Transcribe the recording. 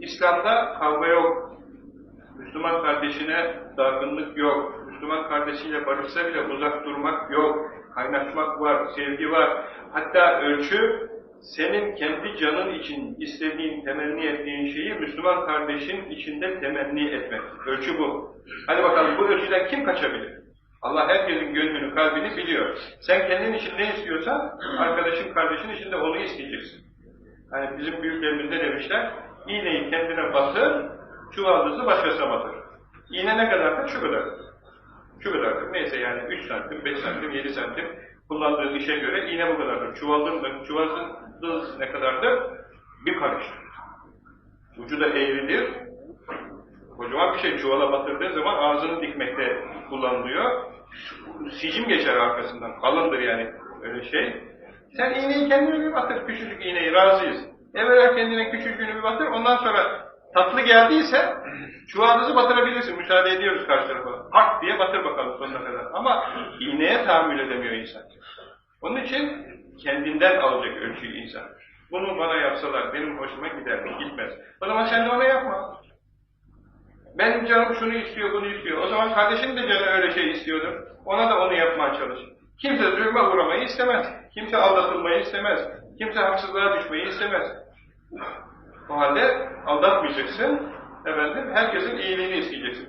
İslam'da kavga yok. Müslüman kardeşine dargınlık yok. Müslüman kardeşiyle barışsa bile uzak durmak yok. Kaynaşmak var, sevgi var. Hatta ölçü senin kendi canın için istediğin, temenni ettiğin şeyi Müslüman kardeşin içinde temenni etmek. Ölçü bu. Hadi bakalım bu ölçüden kim kaçabilir? Allah herkesin gönlünü, kalbini biliyor. Sen kendin için ne istiyorsan, arkadaşın, kardeşin için de onu isteyeceksin. Hani bizim büyüklerimiz ne demişler? İğneyi kendine batır, çuvaldızı başkasına batır. İğne ne kadardır? Şu kadardır. Şu kadardır. Neyse yani 3 santim, 5 santim, 7 santim kullandığı işe göre iğne bu kadardır. Çuvaldız, çuvaldız ne kadardır? Bir karıştır. Ucu da eğridir. Kocaman bir şey çuvala batırdığı zaman ağzını dikmekte kullanılıyor. Sicim geçer arkasından. Kalındır yani öyle şey. Sen iğneyi kendine bir batır, küçücük iğneyi razıyız. Evvela kendine küçücüğünü bir batır, ondan sonra tatlı geldiyse çuvaldızı batırabilirsin, müsaade ediyoruz karşı tarafa. Hak diye batır bakalım sonuna kadar. Ama iğneye tahammül edemiyor insan. Onun için kendinden alacak ölçüyü insan. Bunu bana yapsalar benim hoşuma gider mi? Gitmez. O zaman sen de ona yapma. Benim canım şunu istiyor, bunu istiyor. O zaman kardeşin de canı öyle şey istiyordur. Ona da onu yapmaya çalış. Kimse zulme uğramayı istemez. Kimse aldatılmayı istemez. Kimse haksızlığa düşmeyi istemez. O halde aldatmayacaksın. Efendim, herkesin iyiliğini isteyeceksin.